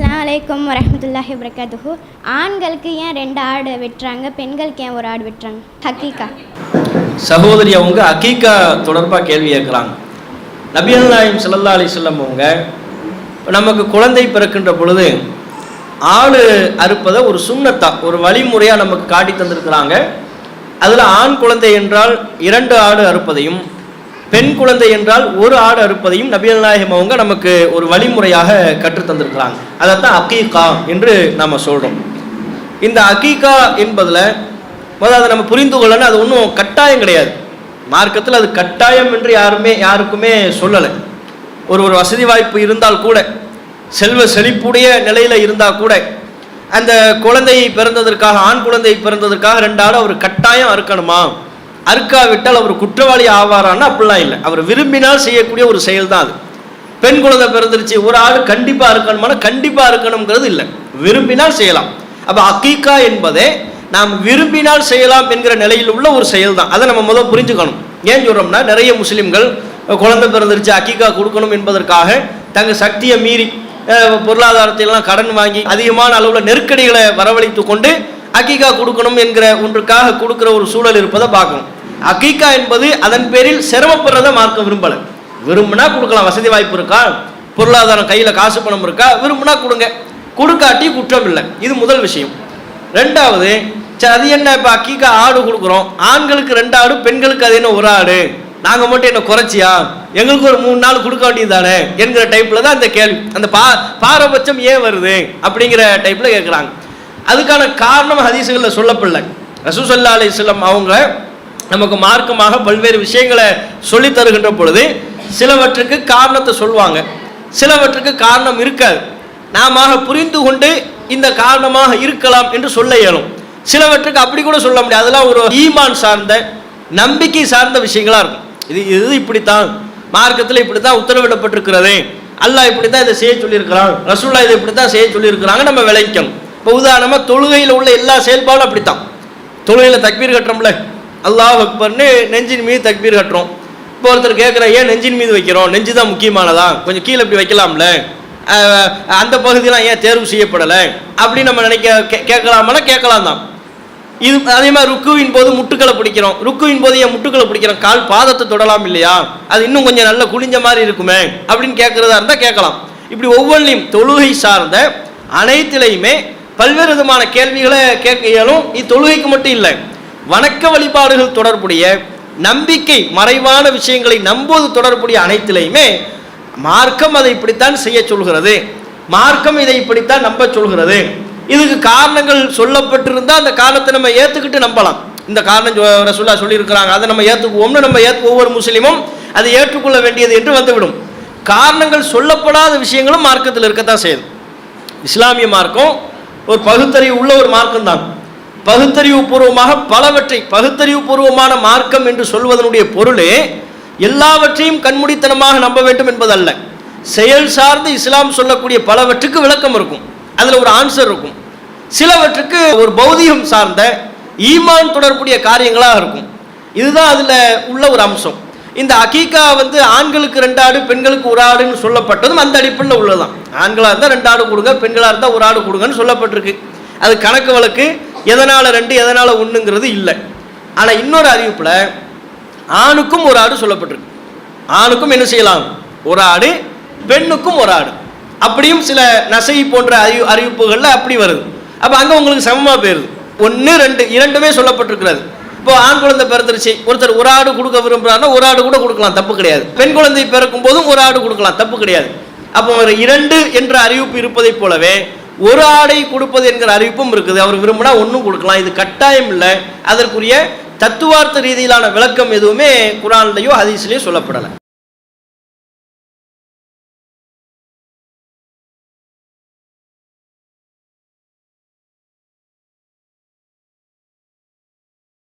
அஸ்லாம் வலைக்கம் வரமத்துல்லாஹி வரகாத்துஹு ஆண்களுக்கு ஏன் ரெண்டு ஆடு வெட்டுறாங்க? பெண்களுக்கு ஏன் ஒரு ஆடு வெட்டுறாங்க? ஹக்கீக்கா சகோதரி அவங்க ஹக்கீக்கா தொடர்பாக கேள்வி கேட்குறாங்க. நபிகள் நாயம் சல்லா அலி சொல்லம் அவங்க நமக்கு குழந்தை பிறக்கின்ற பொழுது ஆடு அறுப்பதை ஒரு சுண்ணத்தா ஒரு வழிமுறையாக நமக்கு காட்டி தந்திருக்கிறாங்க. அதில் ஆண் குழந்தை என்றால் இரண்டு ஆடு அறுப்பதையும் பெண் குழந்தை என்றால் ஒரு ஆடு அறுப்பதையும் நபியல் நாயகம் அவங்க நமக்கு ஒரு வழிமுறையாக கற்றுத்தந்திருக்கிறாங்க அதைத்தான் அக்கீகா என்று நாம் சொல்கிறோம் இந்த அகீகா என்பதில் முதல்ல அதை நம்ம புரிந்து கொள்ளணும். அது ஒன்றும் கட்டாயம் கிடையாது. மார்க்கத்தில் அது கட்டாயம் என்று யாருமே யாருக்குமே சொல்லலை. ஒரு ஒரு வசதி வாய்ப்பு இருந்தால் கூட செல்வ செழிப்புடைய நிலையில் இருந்தால் கூட அந்த குழந்தை பிறந்ததற்காக ஆண் குழந்தை பிறந்ததற்காக ரெண்டு ஆடு அவர் கட்டாயம் அறுக்கணுமா? அறுக்காவிட்டால் அவர் குற்றவாளி ஆவாரான்னா அப்படிலாம் இல்லை. அவர் விரும்பினால் செய்யக்கூடிய ஒரு செயல் தான் அது. பெண் குழந்தை பிறந்துருச்சு ஒரு ஆள் கண்டிப்பாக இருக்கணுமானா கண்டிப்பாக இருக்கணுங்கிறது இல்லை. விரும்பினால் செய்யலாம். அப்போ அக்கீக்கா என்பதே நாம் விரும்பினால் செய்யலாம் என்கிற நிலையில் உள்ள ஒரு செயல் தான் அதை நம்ம முதல் புரிஞ்சுக்கணும். ஏன் சொல்கிறோம்னா நிறைய முஸ்லீம்கள் குழந்தை பிறந்துருச்சு அக்கீக்கா கொடுக்கணும் என்பதற்காக தங்கள் சக்தியை மீறி பொருளாதாரத்திலாம் கடன் வாங்கி அதிகமான அளவில் நெருக்கடிகளை வரவழைத்து கொண்டு அக்கீகா கொடுக்கணும் என்கிற ஒன்றுக்காக கொடுக்குற ஒரு சூழல் இருப்பதை பார்க்கணும். அக்கீகா என்பது அதன் பேரில் சிரமப்படுறதை மார்க்க விரும்பலை. விரும்பினா கொடுக்கலாம். வசதி வாய்ப்பு இருக்கா? பொருளாதாரம் கையில் காசு பணம் இருக்கா? விரும்பினா கொடுங்க. கொடுக்காட்டி குற்றம் இல்லை. இது முதல் விஷயம். ரெண்டாவது சரி அது என்ன? இப்போ அக்கீக்கா ஆடு கொடுக்குறோம். ஆண்களுக்கு ரெண்டு ஆடு பெண்களுக்கு அது என்ன ஒரு ஆடு? நாங்கள் மட்டும் என்ன குறைச்சியா? எங்களுக்கு ஒரு மூணு நாள் கொடுக்க வேண்டியது தானே என்கிற டைப்பில் தான் அந்த கேள்வி. அந்த பா பாரபட்சம் ஏன் வருது? அப்படிங்கிற டைப்பில் கேட்குறாங்க அதுக்கான காரணம் ஹதீசுகளில் சொல்லப்படல. ரசூசல்லா அலிஸ்லம் அவங்க நமக்கு மார்க்கமாக பல்வேறு விஷயங்களை சொல்லி தருகின்ற பொழுது சிலவற்றுக்கு காரணத்தை சொல்லுவாங்க சிலவற்றுக்கு காரணம் இருக்காது. நாம புரிந்து கொண்டு இந்த காரணமாக இருக்கலாம் என்று சொல்ல இயலும். சிலவற்றுக்கு அப்படி கூட சொல்ல முடியாது. அதெல்லாம் ஒரு ஈமான் சார்ந்த நம்பிக்கை சார்ந்த விஷயங்களா இருக்கும். இது இது இப்படித்தான். மார்க்கத்தில் இப்படி தான் உத்தரவிடப்பட்டிருக்கிறது. அல்லாஹ் இப்படி தான் இதை செய்ய சொல்லியிருக்கிறான். ரசூல்லா இதை இப்படி தான் செய்ய சொல்லியிருக்கிறாங்க நம்ம விளைவிக்கணும் இப்போ உதாரணமாக தொழுகையில் உள்ள எல்லா செயல்பாடும் அப்படித்தான். தொழுகையில் தக்பீர் கட்டுறோம்ல அல்லாஹ் அக்பர்னு நெஞ்சின் மீது தக்பீர் கட்டுறோம். இப்போ ஒருத்தர் கேட்குற ஏன் நெஞ்சின் மீது வைக்கிறோம்? நெஞ்சு தான் முக்கியமானதா? கொஞ்சம் கீழே இப்படி வைக்கலாம்ல? அந்த பகுதியெலாம் ஏன் தேர்வு செய்யப்படலை? அப்படின்னு நம்ம நினைக்க கே- கேட்கலாம் தான். இது அதே மாதிரி ருக்குவின் போது முட்டுக்களை பிடிக்கிறோம். ருக்குவின் போது ஏன் முட்டுக்களை பிடிக்கிறோம்? கால் பாதத்தை தொடலாம் இல்லையா? அது இன்னும் கொஞ்சம் நல்ல குனிஞ்ச மாதிரி இருக்குமே அப்படின்னு கேட்குறதா இருந்தால் கேட்கலாம். இப்படி ஒவ்வொன்றையும் தொழுகை சார்ந்த அனைத்திலையுமே பல்வேறு விதமான கேள்விகளை கேட்க இயலும் இத்தொழுகைக்கு மட்டும் இல்லை வணக்க வழிபாடுகள் தொடர்புடைய நம்பிக்கை மறைவான விஷயங்களை நம்புவது தொடர்புடைய அனைத்திலையுமே மார்க்கம் அதை இப்படித்தான் செய்ய சொல்கிறது. மார்க்கம் இதை இப்படித்தான் நம்ப சொல்கிறது. இதுக்கு காரணங்கள் சொல்லப்பட்டிருந்தால் அந்த காரணத்தை நம்ம ஏற்றுக்கிட்டு நம்பலாம். இந்த காரணம் ரசுல்லா சொல்லியிருக்கிறாங்க. அதை நம்ம ஏற்றுக்குவோம்னு நம்ம ஏற்று ஒவ்வொரு முஸ்லீமும் அதை ஏற்றுக்கொள்ள வேண்டியது என்று வந்துவிடும். காரணங்கள் சொல்லப்படாத விஷயங்களும் மார்க்கத்தில் இருக்கத்தான் செய்யுது. இஸ்லாமிய மார்க்கம் ஒரு பகுத்தறிவு உள்ள ஒரு மார்க்கம் தான் பகுத்தறிவு பூர்வமாக பலவற்றை பகுத்தறிவு பூர்வமான மார்க்கம் என்று சொல்வதனுடைய பொருளே எல்லாவற்றையும் கண்மூடித்தனமாக நம்ப வேண்டும் என்பதல்ல. செயல் சார்ந்து இஸ்லாம் சொல்லக்கூடிய பலவற்றுக்கு விளக்கம் இருக்கும். அதில் ஒரு ஆன்சர் இருக்கும். சிலவற்றுக்கு ஒரு பௌதிகம் சார்ந்த ஈமான் தொடர்புடைய காரியங்களாக இருக்கும். இதுதான் அதில் உள்ள ஒரு அம்சம். இந்த அகீகா வந்து ஆண்களுக்கு ரெண்டு ஆடு பெண்களுக்கு ஒரு ஆடுன்னு சொல்லப்பட்டதும் அந்த அடிப்படையில் உள்ளதான் ஆண்களாக இருந்தால் ரெண்டு ஆடு கொடுங்க பெண்களாக இருந்தால் ஒரு ஆடு கொடுங்கன்னு சொல்லப்பட்டிருக்கு. அது கணக்கு வழக்கு எதனால் ரெண்டு எதனால் ஒன்றுங்கிறது இல்லை. ஆனால் இன்னொரு அறிவிப்பில் ஆணுக்கும் ஒரு ஆடு சொல்லப்பட்டிருக்கு. ஆணுக்கும் என்ன செய்யலாம்? ஒரு ஆடு பெண்ணுக்கும் ஒரு ஆடு. அப்படியும் சில நசை போன்ற அறிவு அறிவிப்புகளில் அப்படி வருது. அப்போ அங்கே உங்களுக்கு சமமாக போயிருது. ஒன்று ரெண்டு இரண்டுமே சொல்லப்பட்டிருக்கிறது. இப்போ ஆண் குழந்தை பிறந்துருச்சு. ஒருத்தர் ஒரு ஆடு கொடுக்க விரும்புறாருன்னா ஒரு ஆடு கூட கொடுக்கலாம் தப்பு கிடையாது. பெண் குழந்தை பிறக்கும் போதும் ஒரு ஆடு கொடுக்கலாம் தப்பு கிடையாது. அப்போ ஒரு இரண்டு என்ற அறிவிப்பு இருப்பதைப் போலவே ஒரு ஆடை கொடுப்பது என்கிற அறிவிப்பும் இருக்குது. அவர் விரும்பினா ஒன்றும் கொடுக்கலாம். இது கட்டாயம் இல்லை. அதற்குரிய தத்துவார்த்த ரீதியிலான விளக்கம் எதுவுமே குரான்லையோ ஹதீஸ்லேயோ சொல்லப்படலை.